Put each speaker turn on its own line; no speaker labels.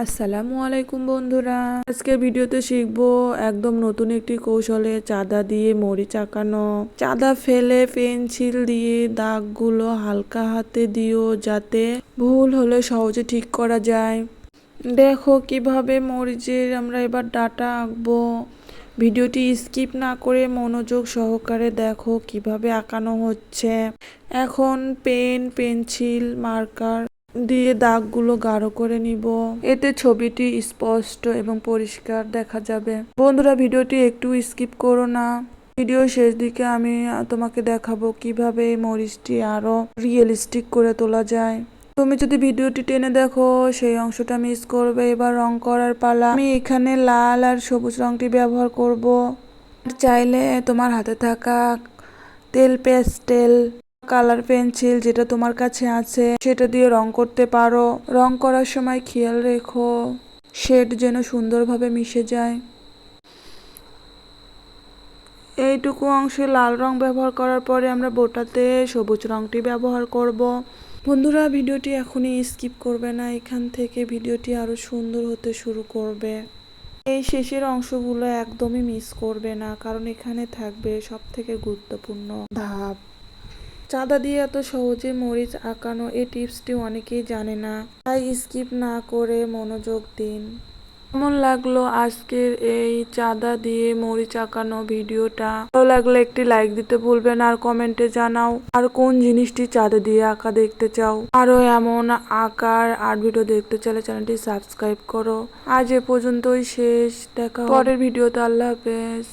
আসসালামু আলাইকুম বন্ধুরা। আজকের ভিডিওতে শিখব একদম নতুন একটি কৌশলে চাঁদা দিয়ে মরিচ আঁকানো। চাঁদা ফেলে পেন্সিল দিয়ে দাগগুলো হালকা হাতে দিও যাতে ভুল হলে সহজে ঠিক করা যায়। দেখো কীভাবে মরিচের আমরা এবার ডাটা আঁকবো। ভিডিওটি স্কিপ না করে মনোযোগ সহকারে দেখো কীভাবে আঁকানো হচ্ছে। এখন পেন, পেন্সিল, মার্কার দিয়ে দাগগুলো গাঢ় করে নিব। এতে ছবিটি স্পষ্ট এবং পরিষ্কার দেখা যাবে। বন্ধুরা, ভিডিওটি একটু স্কিপ করো না। ভিডিও শেষ দিকে আমি তোমাকে দেখাবো কীভাবে এই মরিচটি আরও রিয়েলিস্টিক করে তোলা যায়। তুমি যদি ভিডিওটি টেনে দেখো, সেই অংশটা মিস করবে। এবার রং করার পালা। আমি এখানে লাল আর সবুজ রংটি ব্যবহার করব। চাইলে তোমার হাতে থাকা তেল পেস্টেল কালার পেন্সিল যেটা তোমার কাছে আছে, সেটা দিয়ে রং করতে পারো। রং করার সময় খেয়াল রেখো, শেড যেন সুন্দরভাবে মিশে যায়। এইটুকু অংশে লাল রং ব্যবহার করার পরে আমরা বোটাতে সবুজ রংটি ব্যবহার করব। বন্ধুরা, ভিডিওটি এখনই স্কিপ করবে না, এখান থেকে ভিডিওটি আরও সুন্দর হতে শুরু করবে। এই শেষের অংশগুলো একদমই মিস করবে না, কারণ এখানে থাকবে সব থেকে গুরুত্বপূর্ণ ধাপ। চাঁদা দিয়ে এত সহজে মরিচ আঁকানো এই টিপসটি অনেকেই জানে না। তাই স্কিপ না করে মনোযোগ দিন। কেমন লাগল আজকের এই চাঁদা দিয়ে মরিচ আঁকানো ভিডিওটা? ভালো লাগলে একটি লাইক দিতে ভুলবেন আর কমেন্টে জানাও আর কোন জিনিসটি চাঁদা দিয়ে আঁকা দেখতে চাও। আরও এমন আঁকার আর ভিডিও দেখতে চাইলে চ্যানেলটি সাবস্ক্রাইব করো। আজ এ পর্যন্তই শেষ। দেখা পরের ভিডিওতে আল্লাহ হাফেজ।